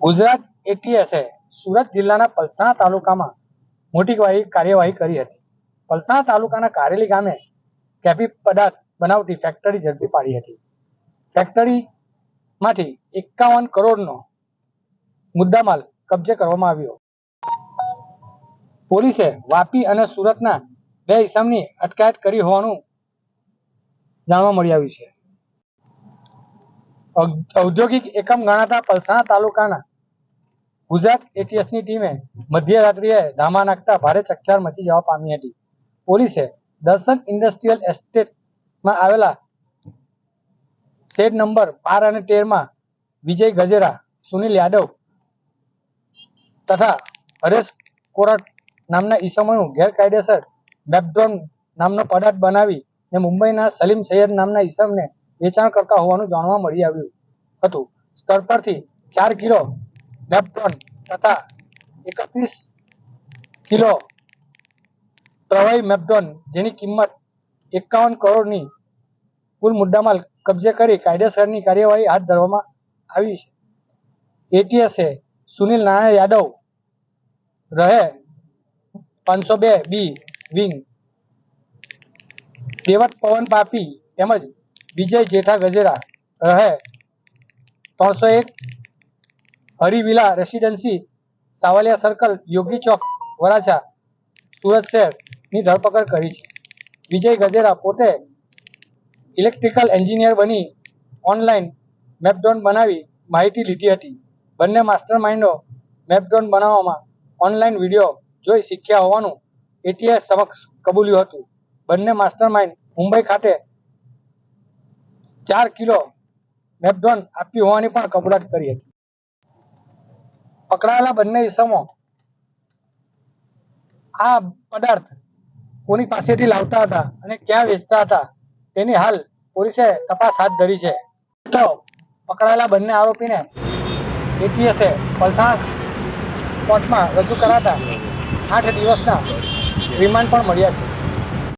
ગુજરાત એટીએસે સુરત જિલ્લાના પલસાણા તાલુકામાં મોટી કાર્યવાહી કરી હતી. પલસાણા તાલુકાના કારેલી ગામે કેફી પદાર્થ બનાવતી ફેક્ટરી ઝડપી પાડી હતી. ફેક્ટરીમાંથી એકાવન કરોડનો મુદ્દામાલ કબજે કરવામાં આવ્યો. પોલીસે વાપી અને સુરતના બે ઇસમની અટકાયત કરી હોવાનું જાણવા મળી આવ્યું છે. ઔદ્યોગિક એકમ ગણાતા પલસાણા તાલુકાના ગુજરાત એટીએસની ટીમે મધ્યરાત્રિએ ધામા નાખતા ભારે ચકચાર મચી જવા પામી હતી. પોલીસે દર્શન ઇન્ડસ્ટ્રીયલ એસ્ટેટમાં આવેલા શેડ નંબર બાર અને તેરમાં વિજય ગજેરા, સુનિલ યાદવ તથા હરેશ કોરટ નામના ઈસમોનું ગેરકાયદેસર મેપડ્રોન નામનો પદાર્થ બનાવી ને મુંબઈના સલીમ સૈયદ નામના ઈસમને વેચાણ કરતા હોવાનું જાણવા મળી આવ્યું હતું. સ્થળ પરથી ચાર કિલો મેપડ્રોન તથા એકત્રીસ કિલો. પ્રવાહી મેપડોન જેની કિંમત એકાવન કરોડની કુલ મુદ્દામાલ કબજે કરી કાયદેસરની કાર્યવાહી હાથ ધરવામાં આવી છે. એટીએસે સુનિલ નારાયણ યાદવ રહે પાંચસો બે બી વિંગ. દેવત પવન પાપી તેમજ વિજય જેઠા ગજેરા રહે ત્રણસો એક હરિવિલા રેસિડેન્સી, સાવલિયા સર્કલ, યોગી ચોક, વરાછા, સુરત શહેરની ધરપકડ કરી છે. વિજય ગજેરા પોતે ઇલેક્ટ્રિકલ એન્જિનિયર બની ઓનલાઈન મેપડોન બનાવી માહિતી લીધી હતી. બંને માસ્ટર માઇન્ડો મેપડોન બનાવવામાં ઓનલાઈન વીડિયો જોઈ શીખ્યા હોવાનું એટીએસ સમક્ષ કબૂલ્યું હતું. બંને માસ્ટર માઇન્ડ મુંબઈ ખાતે ચાર કિલો મેપડોન આપ્યું હોવાની પણ કબૂલાત કરી હતી. પકડાયેલા બંને ઇસમો આ પદાર્થ કોની પાસેથી લાવતા હતા અને ક્યાં વેચતા હતા તેની હાલ પોલીસે તપાસ હાથ ધરી છે. તો પકડાયેલા બંને આરોપીને એટીએસે પલસાણા કોર્ટમાં રજૂ કરાતા આઠ દિવસના રિમાન્ડ પણ મળ્યા છે.